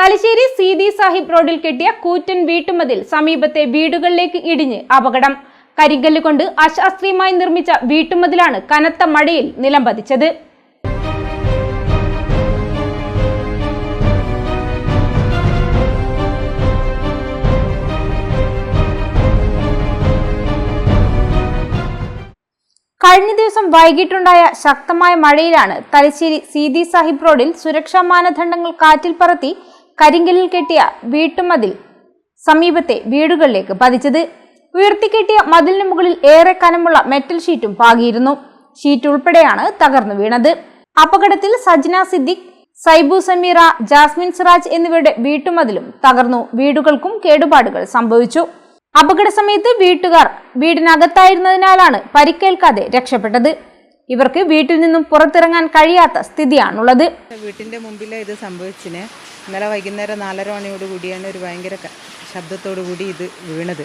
തലശ്ശേരി സീതി സാഹിബ് റോഡിൽ കെട്ടിയ കൂറ്റൻ വീട്ടുമതിൽ സമീപത്തെ വീടുകളിലേക്ക് ഇടിഞ്ഞ് അപകടം. കരിങ്കല്ല് കൊണ്ട് അശാസ്ത്രീയമായി നിർമ്മിച്ച വീട്ടുമതിലാണ് കനത്ത മഴയിൽ നിലം പതിച്ചത്. കഴിഞ്ഞ ദിവസം വൈകിട്ടുണ്ടായ ശക്തമായ മഴയിലാണ് തലശ്ശേരി സീതി സാഹിബ് റോഡിൽ സുരക്ഷാ മാനദണ്ഡങ്ങൾ കാറ്റിൽ പറത്തി കരിങ്കല്ലിൽ കെട്ടിയ വീട്ടുമതിൽ സമീപത്തെ വീടുകളിലേക്ക് പതിച്ചത്. ഉയർത്തിക്കെട്ടിയ മതിലിന് മുകളിൽ ഏറെ കനമുള്ള മെറ്റൽ ഷീറ്റും പാകിയിരുന്നു. ഷീറ്റ് ഉൾപ്പെടെയാണ് തകർന്നു വീണത്. അപകടത്തിൽ സജ്ന സിദ്ദിഖ് സൈബു സമീറ ജാസ്മിൻ സിറാജ് എന്നിവരുടെ വീട്ടുമതിലും തകർന്നു. വീടുകൾക്കും കേടുപാടുകൾ സംഭവിച്ചു. അപകട സമയത്ത് വീട്ടുകാർ വീടിനകത്തായിരുന്നതിനാലാണ് പരിക്കേൽക്കാതെ രക്ഷപ്പെട്ടത്. ഇവർക്ക് വീട്ടിൽ നിന്നും പുറത്തിറങ്ങാൻ കഴിയാത്ത സ്ഥിതിയാണുള്ളത്. വീട്ടിന്റെ മുമ്പിലെ ഇത് സംഭവിച്ചിന്. ഇന്നലെ വൈകുന്നേരം നാലര മണിയോട് കൂടിയാണ് ഒരു ഭയങ്കര ശബ്ദത്തോടു കൂടി ഇത് വീണത്.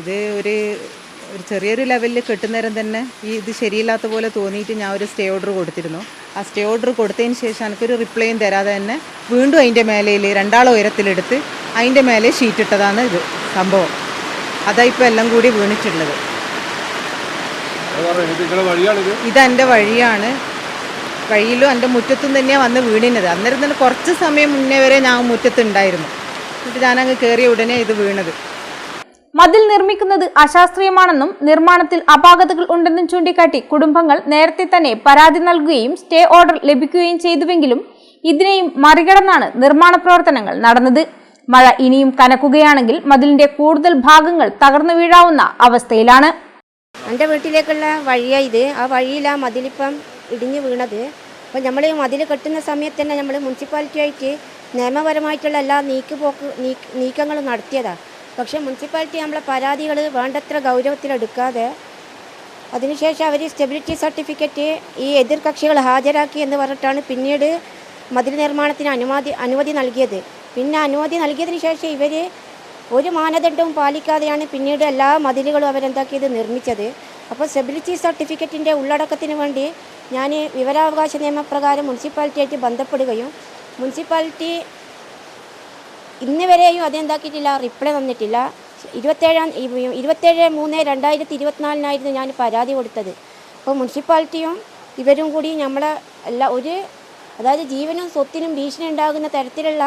ഇത് ഒരു ഒരു ചെറിയൊരു ലെവലിൽ കെട്ടുന്നേരം തന്നെ ഈ ഇത് ശരിയില്ലാത്ത പോലെ തോന്നിയിട്ട് ഞാൻ ഒരു സ്റ്റേ ഓർഡർ കൊടുത്തിരുന്നു. ആ സ്റ്റേ ഓർഡർ കൊടുത്തതിന് ശേഷം എനിക്കൊരു റിപ്ലൈയും തരാതെ തന്നെ വീണ്ടും അതിന്റെ മേലയിൽ രണ്ടാൾ ഉയരത്തിലെടുത്ത് അതിന്റെ മേലെ ഷീറ്റിട്ടതാണ് ഇത് സംഭവം. അതാ ഇപ്പോൾ എല്ലാം കൂടി വീണിട്ടുള്ളത്. ഇതെന്റെ വഴിയാണ്. വഴിയിലും എന്റെ മുറ്റത്തും തന്നെയാണ് വന്ന് വീണിനത് അന്നേരം തന്നെ കുറച്ച് സമയം മുന്നേ വരെ ഞാൻ മുറ്റത്തുണ്ടായിരുന്നു. എന്നിട്ട് ഞാനങ്ങ് കയറിയ ഉടനെ ഇത് വീണത്. മതിൽ നിർമ്മിക്കുന്നത് അശാസ്ത്രീയമാണെന്നും നിർമ്മാണത്തിൽ അപാകതകൾ ഉണ്ടെന്നും ചൂണ്ടിക്കാട്ടി കുടുംബങ്ങൾ നേരത്തെ തന്നെ പരാതി നൽകുകയും സ്റ്റേ ഓർഡർ ലഭിക്കുകയും ചെയ്തുവെങ്കിലും ഇതിനെയും മറികടന്നാണ് നിർമ്മാണ പ്രവർത്തനങ്ങൾ നടന്നത്. മഴ ഇനിയും കനക്കുകയാണെങ്കിൽ മതിലിന്റെ കൂടുതൽ ഭാഗങ്ങൾ തകർന്നു വീഴാവുന്ന അവസ്ഥയിലാണ്. എന്റെ വീട്ടിലേക്കുള്ള വഴിയാണ് ഇത്. ആ വഴിയിലാണ് മതിലിപ്പം ഇടിഞ്ഞു വീണത്. അപ്പോൾ നമ്മൾ മതിൽ കെട്ടുന്ന സമയത്ത് തന്നെ നമ്മൾ മുനിസിപ്പാലിറ്റിയായിട്ട് നിയമപരമായിട്ടുള്ള എല്ലാ നീക്കുപോക്ക് പോക്ക് നീക്കങ്ങളും നടത്തിയതാണ് പക്ഷേ മുനിസിപ്പാലിറ്റി നമ്മളെ പരാതികൾ വേണ്ടത്ര ഗൗരവത്തിലെടുക്കാതെ അതിനുശേഷം അവർ സ്റ്റെബിലിറ്റി സർട്ടിഫിക്കറ്റ് ഈ എതിർ കക്ഷികൾ ഹാജരാക്കി എന്ന് പറഞ്ഞിട്ടാണ് പിന്നീട് മതിൽ നിർമ്മാണത്തിന് അനുമതി അനുമതി നൽകിയത്. പിന്നെ അനുമതി നൽകിയതിന് ശേഷം ഇവർ ഒരു മാനദണ്ഡവും പാലിക്കാതെയാണ് പിന്നീട് എല്ലാ മതിലുകളും അവരെന്താക്കിയത് നിർമ്മിച്ചത്. അപ്പോൾ സ്റ്റെബിലിറ്റി സർട്ടിഫിക്കറ്റിന്റെ ഉള്ളടക്കത്തിന് വേണ്ടി ഞാൻ വിവരാവകാശ നിയമപ്രകാരം മുനിസിപ്പാലിറ്റിയായിട്ട് ബന്ധപ്പെടുകയും മുനിസിപ്പാലിറ്റി ഇന്ന് വരെയും അതെന്താക്കിയിട്ടില്ല റിപ്ലൈ തന്നിട്ടില്ല. ഇരുപത്തേഴാം ഇരുപത്തേഴ് മൂന്ന് രണ്ടായിരത്തി ഇരുപത്തിനാലിനായിരുന്നു ഞാൻ പരാതി കൊടുത്തത്. അപ്പോൾ മുനിസിപ്പാലിറ്റിയും ഇവരും കൂടി നമ്മളെ എല്ലാ ഒരു അതായത് ജീവനും സ്വത്തിനും ഭീഷണി ഉണ്ടാകുന്ന തരത്തിലുള്ള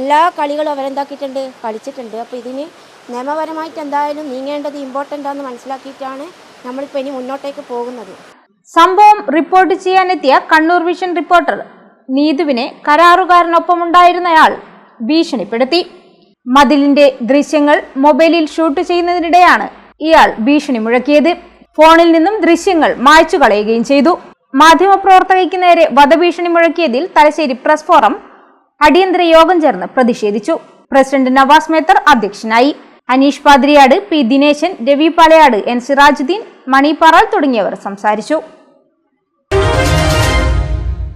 എല്ലാ കളികളും അവരെന്താക്കിയിട്ടുണ്ട്? കളിച്ചിട്ടുണ്ട്. അപ്പോൾ ഇതിന് നിയമപരമായിട്ട് എന്തായാലും നീങ്ങേണ്ടത് ഇമ്പോർട്ടന്റ് ആണെന്ന് മനസ്സിലാക്കിയിട്ടാണ് നമ്മളിപ്പോൾ ഇനി മുന്നോട്ടേക്ക് പോകുന്നത്. സംഭവം റിപ്പോർട്ട് ചെയ്യാനെത്തിയ കണ്ണൂർ വിഷൻ റിപ്പോർട്ടർ നീതുവിനെ കരാറുകാരനൊപ്പമുണ്ടായിരുന്നയാൾ ഭീഷണിപ്പെടുത്തി. മതിലിന്റെ ദൃശ്യങ്ങൾ മൊബൈലിൽ ഷൂട്ട് ചെയ്യുന്നതിനിടെയാണ് ഇയാൾ ഭീഷണി മുഴക്കിയത്. ഫോണിൽ നിന്നും ദൃശ്യങ്ങൾ മായ്ച്ചു കളയുകയും ചെയ്തു. മാധ്യമപ്രവർത്തകയ്ക്ക് നേരെ വധഭീഷണി മുഴക്കിയതിൽ തലശ്ശേരി പ്രസ് ഫോറം അടിയന്തര യോഗം ചേർന്ന് പ്രതിഷേധിച്ചു. പ്രസിഡന്റ് നവാസ് മേത്തർ അധ്യക്ഷനായി. അനീഷ് പാദ്രിയാട് പി ദിനേശൻ രവി പാലയാട് എൻ സിറാജുദ്ദീൻ മണി തുടങ്ങിയവർ സംസാരിച്ചു.